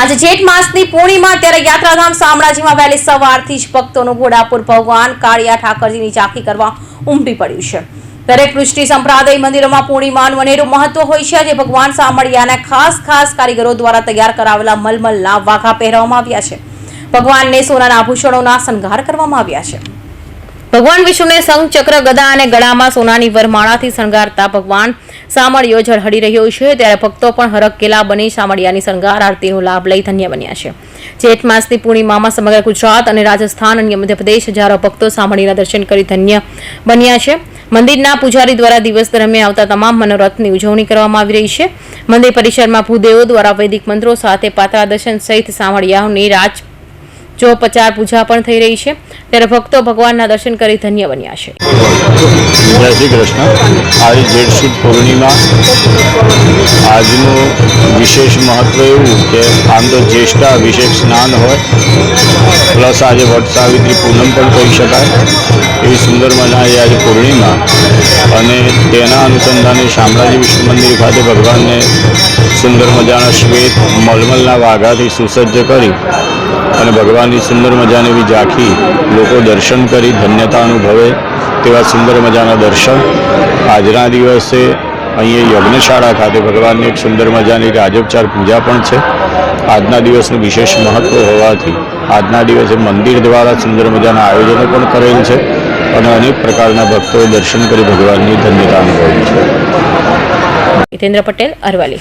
આજે જેઠ માસની પૂર્ણિમા ત્યારે યાત્રાધામ શામળાજીમાં વહેલી સવારથી જ ભક્તોનું ઘોડાપુર ભગવાન કાળિયા ઠાકરજીની ઝાંખી કરવા ઉમટી પડ્યું છે. દરેક કૃષ્ટિ સંપ્રદાય મંદિરોમાં પૂર્ણિમાનું અનેરું મહત્વ હોય છે. આજે ભગવાન શામળિયાના ખાસ ખાસ કારીગરો દ્વારા તૈયાર કરાવેલા મલમલના વાઘા પહેરવામાં આવ્યા છે. ભગવાનને સોનાના આભૂષણોના શણગાર કરવામાં આવ્યા છે. ભગવાન વિષ્ણુને શંખ ચક્ર ગદા અને ગળામાં સોનાની વરમાળાથી શણગારતા ભગવાન સામળિયો ઝળહળી રહ્યો છે, ત્યારે ભક્તો પણ હરખકેલા બની સામળિયાની શણગાર આરતીનો લાભ લઈ ધન્ય બન્યા છે. જેઠ માસની પૂર્ણિમામાં સમગ્ર ગુજરાત અને રાજસ્થાન અને મધ્યપ્રદેશ હજારો ભક્તો સામળીના દર્શન કરી ધન્ય બન્યા છે. મંદિરના પૂજારી દ્વારા દિવસ દરમિયાન આવતા તમામ મનોરથની ઉજવણી કરવામાં આવી રહી છે. મંદિર પરિસરમાં ભૂદેવો દ્વારા વૈદિક મંત્રો સાથે પાત્રા દર્શન સહિત સામળિયાઓની રાજ જો પચાર પૂજા પણ થઈ રહી છે, ત્યારે ભક્તો ભગવાનના દર્શન કરી ધન્ય બન્યા છે. જય શ્રી કૃષ્ણ. આજે જેઠ પૂર્ણિમા. આજનું વિશેષ મહત્વ એવું કે આમ તો જ્યેષ્ઠ અભિષેક સ્નાન હોય, પ્લસ આજે વટ સાવિત્રી પૂનમ પણ કહી શકાય. એવી સુંદર મજાની આજે પૂર્ણિમા. અને તેના અનુસંધાને શામળાજી વિષ્ણુ મંદિર ખાતે ભગવાનને સુંદર મજાના શ્વેત, મલમલના વાઘાથી સુસજ્જ કરી અને ભગવાનની સુંદર મજાની એવી ઝાંખી લોકો દર્શન કરી ધન્યતા અનુભવે તેવા સુંદર મજાના દર્શન. આજના દિવસે અહીંયા યજ્ઞશાળા ખાતે ભગવાનની એક સુંદર મજાની રાજોપચાર પૂજા પણ છે. આજના દિવસનું વિશેષ મહત્ત્વ હોવાથી આજના દિવસે મંદિર દ્વારા સુંદર મજાના આયોજનો પણ કરેલ છે અને અનેક પ્રકારના ભક્તોએ દર્શન કરી ભગવાનની ધન્યતા અનુભવી છે. હિતેન્દ્ર પટેલ અરવાલી